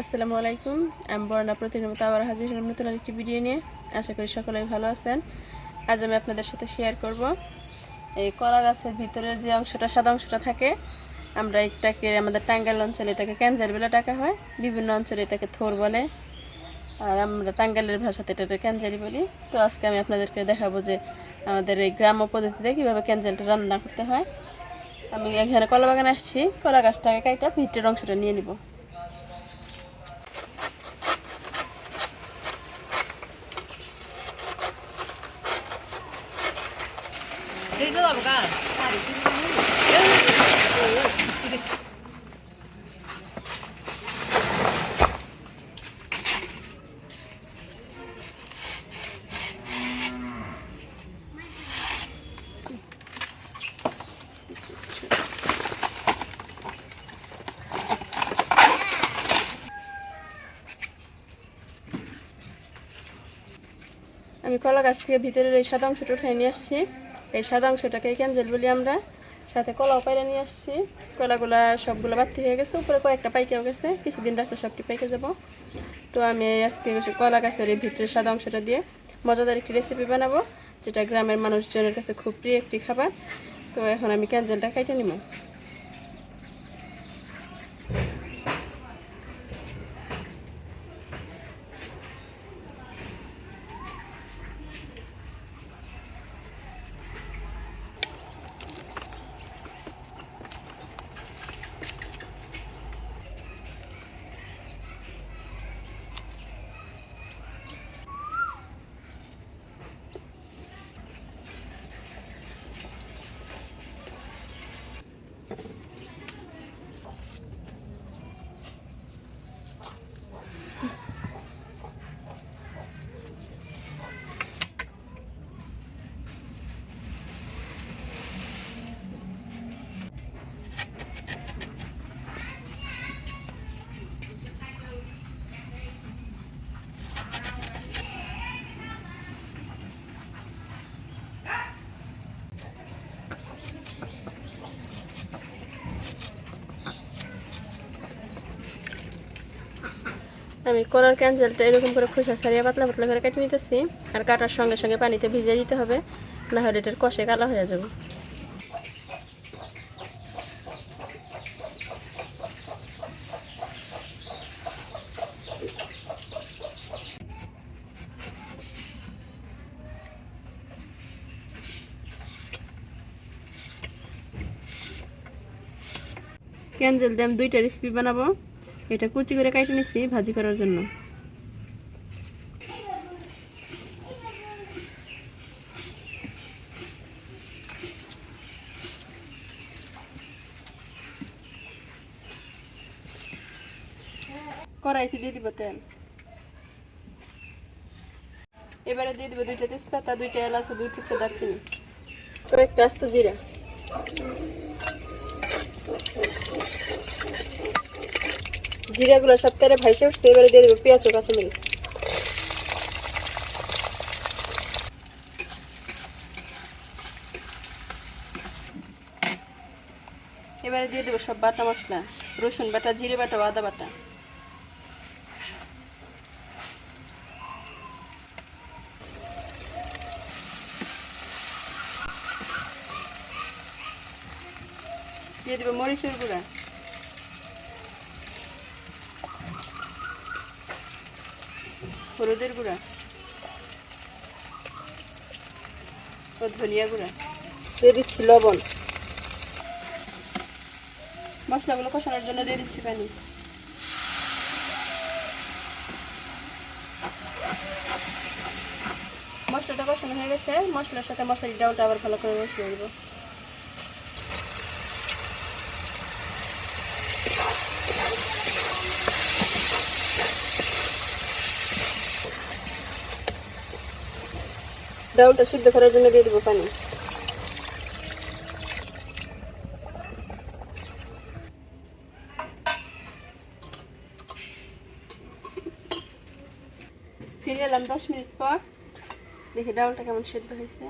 আসসালামু আলাইকুম। আমি বর্ণা প্রতিনিয়ত আবার হাজির হলাম নতুন আরেকটি ভিডিও নিয়ে। আশা করি সকলেই ভালো আছেন। আজ আমি আপনাদের সাথে শেয়ার করব। এই কলা গাছের ভিতরের যে অংশটা, সাদা অংশটা থাকে, আমরা এটাকে, আমাদের টাঙ্গাইল অঞ্চলে এটাকে ক্যান্সার বলে ডাকা হয়। বিভিন্ন অঞ্চলে এটাকে থোর বলে। আর আমরা টাঙ্গাইলের ভাষাতে এটাকে ক্যানজারি বলি। তো আজকে আমি আপনাদেরকে দেখাবো যে আমাদের এই গ্রাম্য পদ্ধতিতে কীভাবে ক্যানজালটা রান্না করতে হয়। আমি এখানে কলা বাগানে আসছি। কলা গাছটাকে কাইটা ভিতরের অংশটা নিয়ে নিব। 이거 봐봐. আমি কলা গাছ থেকে ভিতরের এই সাদা অংশটা উঠাই নিয়ে আসছি এই সাদা অংশটাকে ক্যান্সেল বলি আমরা। সাথে কলাও পাইরা নিয়ে আসছি। কলাগুলা সবগুলো বাড়তি হয়ে গেছে, উপরে কয়েকটা পাইকেও গেছে। কিছুদিন রাখলে সবটি পাইকে যাব। তো আমি আজকে কলা গাছের এই ভিতরে সাদা অংশটা দিয়ে মজাদার একটি রেসিপি বানাবো, যেটা গ্রামের মানুষজনের কাছে খুব প্রিয় একটি খাবার। তো এখন আমি ক্যান্সেলটা খাইতে নিব আমি কলার ক্যান্সেলটা এরকম করে খোসা ছাড়িয়ে পাতলা পাতলা করে কেটে নিতেছি। আর কাটার সঙ্গে সঙ্গে পানিতে ভিজিয়ে দিতে হবে, না হলে এটার কষে কালা হয়ে যাবে। ক্যান্সেল দিয়ে আমি দুইটা রেসিপি বানাবো। এটা কুচি করে কাটে নিচ্ছি ভাজি করার জন্য। কড়াইতে দিয়ে দিব তেল। এবারে দিয়ে দিব দুইটা তেজপাতা, দুইটা এলাচ দুই টুকরো দারচিনি। তো একটা আস্ত জিরা। জিরাগুলো সব তেলে ভাইসে উঠছে, এবারে দিয়ে দেবো পেঁয়াজ ও কাঁচামরিচ। এবারে দিয়ে দেবো সব বাটা মশলা, রসুন বাটা, জিরে বাটা, আদা বাটা। দিয়ে দেবো মরিচের গুঁড়া। হলুদের গুঁড়া ও ধনিয়া গুঁড়া দিয়ে দিচ্ছি লবণ। মশলাগুলো কষানোর জন্য দিয়ে দিচ্ছি পানি। মশলাটা কষানো হয়ে গেছে মশলার সাথে মশলার ডাউলটা আবার ভালো করে বসিয়ে দেবো ডাউলটা সিদ্ধ করার জন্য দিয়ে দেবো পানি। ফিরে এলাম দশ মিনিট পর। দেখি ডাউলটা কেমন সেদ্ধ হয়েছে।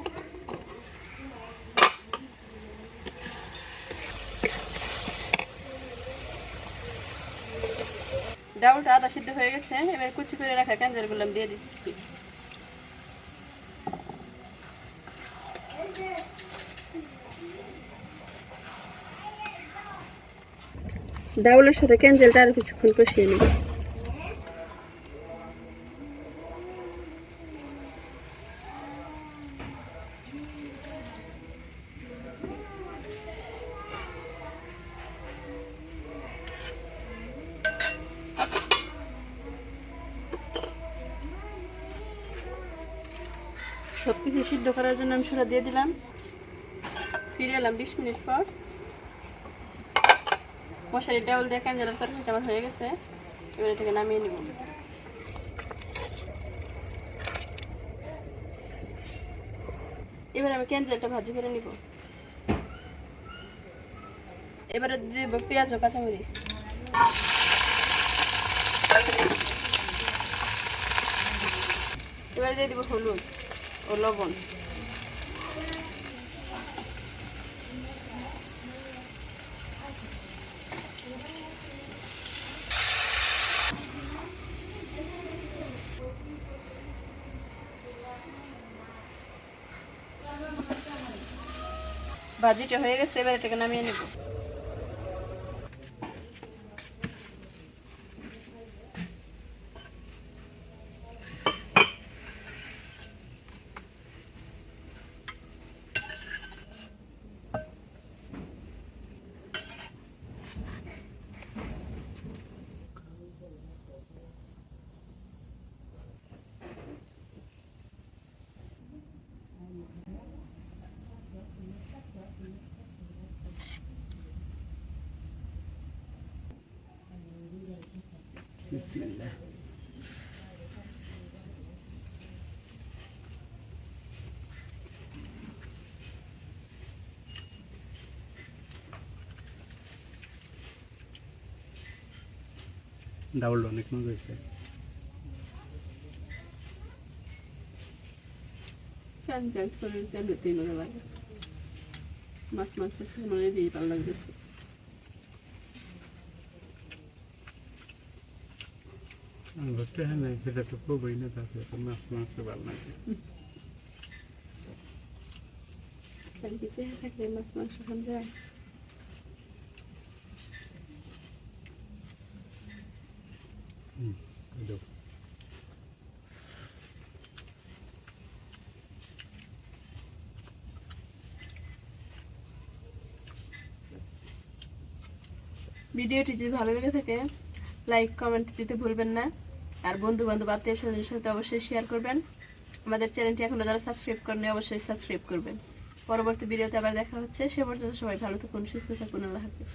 ডাউলটা আদা সিদ্ধ হয়ে গেছে। এবার কুচি করে রাখা ক্যান্সারগুলো আমি দিয়ে দিচ্ছি। ডাউলের সাথে ক্যান্সেলটা আরও কিছুক্ষণ কষিয়ে নেব। সব কিছু সিদ্ধ করার জন্য আমি সুরা দিয়ে দিলাম। ফিরে এলাম বিশ মিনিট পর। মশারি ডাউল দিয়ে ক্যান্ডেলের তরকারিটা আমার হয়ে গেছে, এবার এটাকে নামিয়ে নিব। এবার আমি ক্যান্ডেলটা ভাজি করে নিব। এবারে দেব পেঁয়াজ ও কাঁচামরিচ। এবারে দিয়ে দিব হলুদ ও লবণ। ভাজিটা হয়ে গেছে এবার এটাকে নামিয়ে নেব। বিসমিল্লাহ ডাউল অনেক মজা হয়েছে ক্যান্সেল করে তেল দিতেই মজা লাগে মাছ মাংস মনে দিয়ে ভালো লাগবে ঘুরতে সেটা তো খুবই না তাতে মাছ মাংস ভালো লাগে। কালকে চেহারা থাকলে মাছ মাংস খান যায়? ভিডিওটি যদি ভালো লেগে থাকে লাইক কমেন্ট দিতে ভুলবেন না। আর বন্ধু বান্ধব আত্মীয় স্বজনের সাথে অবশ্যই শেয়ার করবেন। আমাদের চ্যানেলটি এখনও যারা সাবস্ক্রাইব করেনি অবশ্যই সাবস্ক্রাইব করবেন। পরবর্তী ভিডিওতে আবার দেখা হচ্ছে। সে পর্যন্ত সবাই ভালো থাকুন, সুস্থ থাকুন, আল্লাহ হাফিজ।